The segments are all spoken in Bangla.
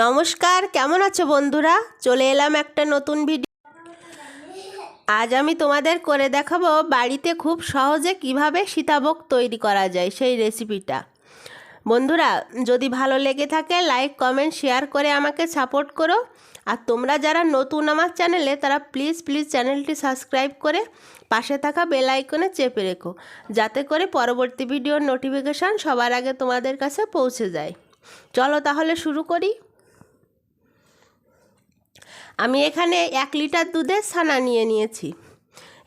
নমস্কার, কেমন আছো বন্ধুরা? চলে এলাম একটা নতুন ভিডিও। আজ আমি তোমাদের করে দেখাবো বাড়িতে খুব সহজে কীভাবে সীতাভোগ তৈরি করা যায় সেই রেসিপিটা বন্ধুরা, যদি ভালো লেগে থাকে লাইক কমেন্ট শেয়ার করে আমাকে সাপোর্ট করো। আর তোমরা যারা নতুন আমার চ্যানেলে তারা প্লিজ প্লিজ চ্যানেলটি সাবস্ক্রাইব করে পাশে থাকা বেল আইকনে চেপে রেখো, যাতে করে পরবর্তী ভিডিওর নোটিফিকেশান সবার আগে তোমাদের কাছে পৌঁছে যায়। চলো তাহলে শুরু করি। আমি এখানে এক লিটার দুধের ছানা নিয়ে নিয়েছি।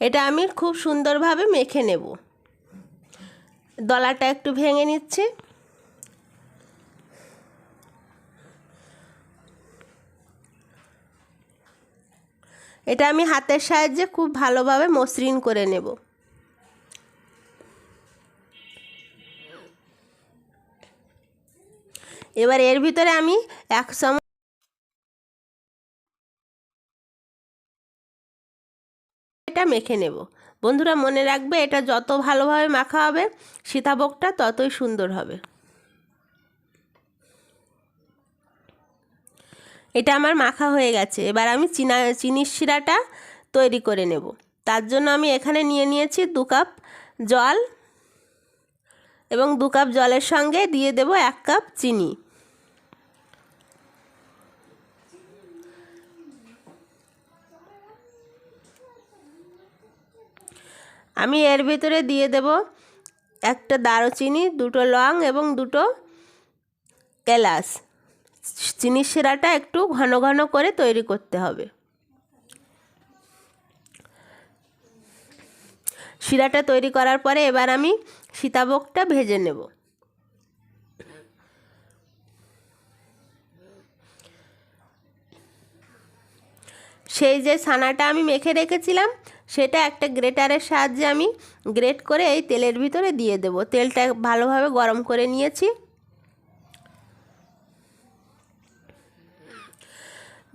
এটা আমি খুব সুন্দরভাবে মেখে নেব। দলাটা একটু ভেঙে নিচ্ছি। এটা আমি হাতের সাহায্যে খুব ভালোভাবে মসৃণ করে নেব। এবার এর ভিতরে আমি এক চামচ মেখে নেব। বন্ধুরা মনে রাখবে, এটা যত ভালোভাবে মাখা হবে, সীতাভোগটা ততই সুন্দর হবে। এটা আমার মাখা হয়ে গেছে। এবার আমি চিনা, চিনির শিরাটা তৈরি করে নেব। তার জন্য আমি এখানে নিয়ে নিয়েছি দু কাপ জল এবং দু কাপ জলের সঙ্গে দিয়ে দেব এক কাপ চিনি। আমি এর ভিতরে দিয়ে দেব একটা দারুচিনি, দুটো লং এবং দুটো এলাচ। চিনির শিরাটা একটু ঘন ঘন করে তৈরি করতে হবে। শিরাটা তৈরি করার পরে এবার আমি সীতাভোগটা ভেজে নেব। সেই যে ছানাটা আমি মেখে রেখেছিলাম, সেটা একটা গ্রেটারের সাহায্যে আমি গ্রেট করে এই তেলের ভিতরে দিয়ে দেব। তেলটা ভালোভাবে গরম করে নিয়েছি।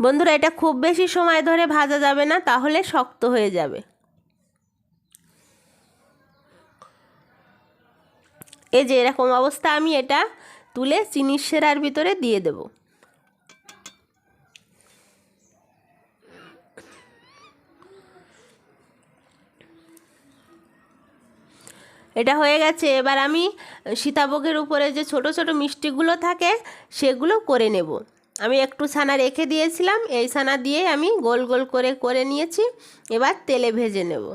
বন্ধুরা, এটা খুব বেশি সময় ধরে ভাজা যাবে না, তাহলে শক্ত হয়ে যাবে। এই যে এরকম অবস্থা, আমি এটা তুলে চিনির সেরার ভিতরে দিয়ে দেবো। এটা হয়ে গেছে। এবার আমি সীতাভোগের উপরে যে ছোট ছোট মিষ্টিগুলো থাকে, সেগুলো করে নেব। আমি একটু ছানা রেখে দিয়েছিলাম, এই ছানা দিয়ে আমি গোল গোল করে করে নিয়েছি। এবার তেলে ভেজে নেব।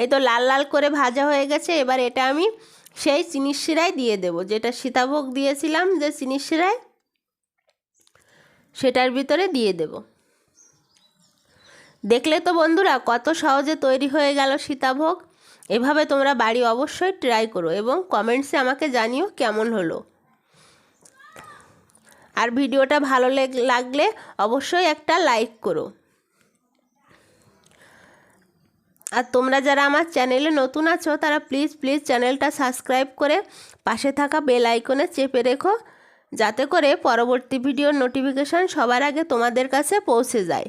এই তো লাল লাল করে ভাজা হয়ে গেছে। এবার এটা আমি সেই চিনির শিরায় দিয়ে দেব, যেটা সীতাভোগ দিয়েছিলাম যে চিনির শিরায়। সেটার ভিতরে দিয়ে দেব। দেখলে তো বন্ধুরা কত সহজে তৈরি হয়ে গেল সীতাভোগ। এভাবে তোমরা বাড়ি অবশ্যই ট্রাই করো এবং কমেন্টসে আমাকে জানিও কেমন হলো। আর ভিডিওটা ভালো লাগলে অবশ্যই একটা লাইক করো। আর তোমরা যারা আমার চ্যানেলে নতুন আছো, তারা প্লিজ প্লিজ চ্যানেলটা সাবস্ক্রাইব করে পাশে থাকা বেল আইকনে চেপে রেখো। যাতে করে পরবর্তী ভিডিওর নোটিফিকেশান সবার আগে তোমাদের কাছে পৌঁছে যায়।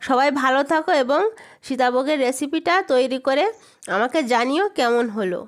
সবাই ভালো থাকো এবং সীতাভোগের রেসিপিটা তৈরি করে আমাকে জানিও কেমন হলো।